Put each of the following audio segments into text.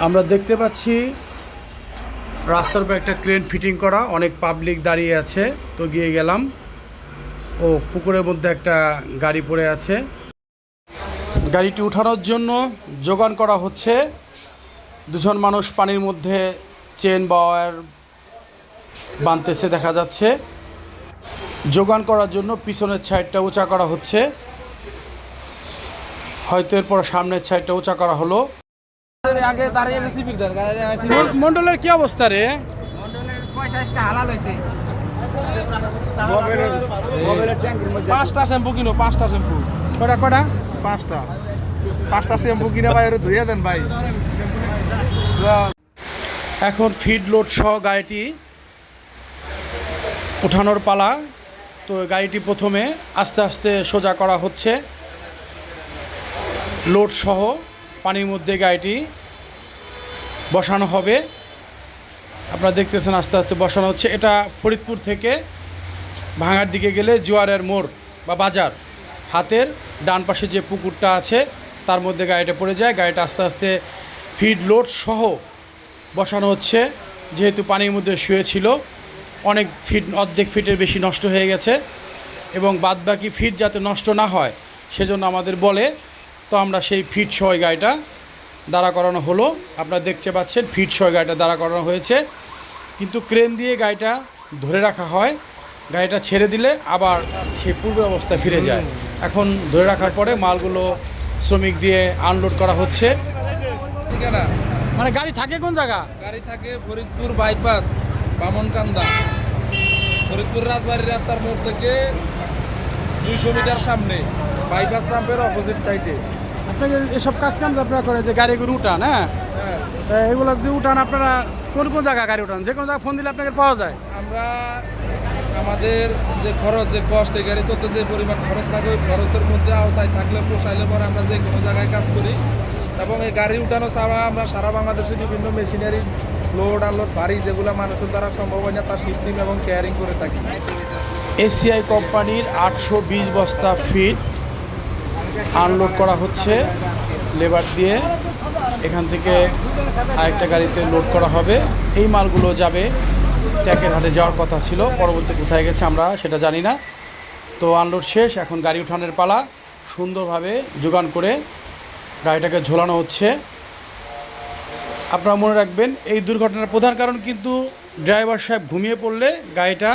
আমরা দেখতে পাচ্ছি রাস্তার উপর একটা ক্রেন ফিটিং করা, অনেক পাবলিক দাঁড়িয়ে আছে, তো গিয়ে গেলাম। ও, পুকুরের মধ্যে একটা গাড়ি পড়ে আছে। গাড়িটি উঠানোর জন্য যোগান করা হচ্ছে। দুজন মানুষ পানির মধ্যে চেন বা ওয়্যার বাঁধতেছে দেখা যাচ্ছে। যোগান করার জন্য পিছনের সাইডটা উঁচা করা হচ্ছে। হয়তো এরপর সামনের সাইডটা উঁচা করা হলো। আগে দাঁড়িয়ে বিরদার গাড়ি মন্ডলের কি অবস্থা রে? মন্ডলের পয়সা আজকে হালাল হয়েছে। পাঁচটা শ্যাম্পু কিনো পাঁচটা শ্যাম্পু। কটা কটা? পাঁচটা। পাঁচটা শ্যাম্পু কিনে ভাই ওরে ধুয়ে দেন ভাই। এখন ফিড লোড সহ গাড়িটি ওঠানোর পালা। তো গাড়িটি প্রথমে আস্তে আস্তে সোজা করা হচ্ছে। লোড সহ পানির মধ্যে গাড়িটি বসানো হবে। আপনারা দেখতেছেন আস্তে আস্তে বসানো হচ্ছে। এটা ফরিদপুর থেকে ভাঙার দিকে গেলে জোয়ারের মোড় বা বাজার। হাতের ডান পাশে যে পুকুরটা আছে, তার মধ্যে গাড়িটা পড়ে যায়। গাড়িটা আস্তে আস্তে ফিড লোড সহ বসানো হচ্ছে। যেহেতু পানির মধ্যে শুয়েছিল, অনেক ফিট অর্ধেক ফিটের বেশি নষ্ট হয়ে গেছে এবং বাদবাকি ফিট যাতে নষ্ট না হয়, সেজন্য আমাদের বলে, তো আমরা সেই ফিট সহ গাড়িটা দাঁড়া করানো হলো। আপনারা দেখতে পাচ্ছেন ফিট সহ গাড়িটা দাঁড়া করানো হয়েছে। কিন্তু ক্রেন দিয়ে গাড়িটা ধরে রাখা হয়। গাড়িটা ছেড়ে দিলে আবার সে পূর্ব অবস্থায় ফিরে যায়। এখন ধরে রাখার পরে মালগুলো শ্রমিক দিয়ে আনলোড করা হচ্ছে। মানে গাড়ি থাকে কোন জায়গা? গাড়ি থাকে ফরিদপুর বাইপাস বামনকান্দা। ফরিদপুর রাজবাড়ি রাস্তার মোড় থেকে দুইশো মিটার সামনে বাইপাস পাম্পের অপোজিট সাইডে আপনাকে এসব কাজ কাম আপনারা করেন? যে গাড়িগুলো উঠান হ্যাঁ? হ্যাঁ তা এগুলো যদি উঠান আপনারা কোন কোন জায়গায় গাড়ি উঠান? যে কোনো জায়গায় ফোন দিলে আপনাকে পাওয়া যায়। আমরা আমাদের যে খরচ যে কষ্ট এই গাড়ি চলতে যে পরিমাণ খরচ লাগে ওই খরচের মধ্যে আওতায় থাকলে পোষাইলে পরে আমরা যে কোনো জায়গায় কাজ করি। এবং এই গাড়ি উঠানো ছাড়া আমরা সারা বাংলাদেশে বিভিন্ন মেশিনারি লোড আনলোড ভারী যেগুলো মানুষের দ্বারা সম্ভব হয় না তা শিফটিং এবং কেয়ারিং করে থাকি। এসিআই কোম্পানির আটশো বিশ বস্তা ফিট আনলোড করা হচ্ছে, লেবার দিয়ে। এখান থেকে আরেকটা গাড়িতে লোড করা হবে। এই মালগুলো যাবে, ট্যাকের হাতে যাওয়ার কথা ছিল, পরবর্তী কোথায় গেছে আমরা সেটা জানি না। তো আনলোড শেষ, এখন গাড়ি উঠানের পালা, সুন্দরভাবে যোগান করে গাড়িটাকে ঝোলানো হচ্ছে। আপনারা মনে রাখবেন, এই দুর্ঘটনার প্রধান কারণ কিন্তু ড্রাইভার সাহেব ঘুমিয়ে পড়লে গাড়িটা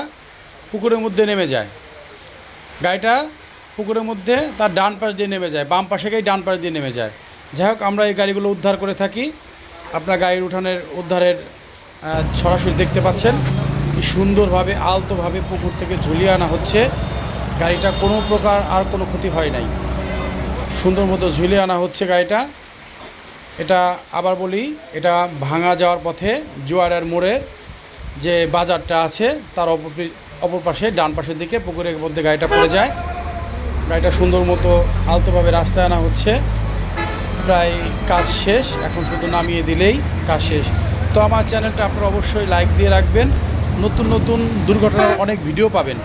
পুকুরের মধ্যে নেমে যায়। গাড়িটা পুকুরের মধ্যে তার ডান পাশ দিয়ে নেমে যায়, বাম পাশে গাড়ি ডান পাশ দিয়ে নেমে যায়। যাই হোক, আমরা এই গাড়িগুলো উদ্ধার করে থাকি। আপনার গাড়ির উঠানের, উদ্ধারের সরাসরি দেখতে পাচ্ছেন কি সুন্দরভাবে, আলতোভাবে পুকুর থেকে ঝুলিয়ে আনা হচ্ছে। গাড়িটা কোনো প্রকার আর কোনো ক্ষতি হয় নাই। সুন্দর মতো ঝুলিয়ে আনা হচ্ছে গাড়িটা। এটা আবার বলি, এটা ভাঙা যাওয়ার পথে জোয়ারের মোড়ের যে বাজারটা আছে, তার অপর অপর পাশে, ডান পাশের দিকে পুকুরের মধ্যে গাড়িটা পড়ে যায়। গাড়িটা সুন্দর মতো আলতোভাবে রাস্তায় আনা হচ্ছে। প্রায় কাজ শেষ, এখন শুধু নামিয়ে দিলেই কাজ শেষ। তো আমার চ্যানেলটা আপনারা অবশ্যই লাইক দিয়ে রাখবেন। নতুন নতুন দুর্ঘটনার অনেক ভিডিও পাবেন।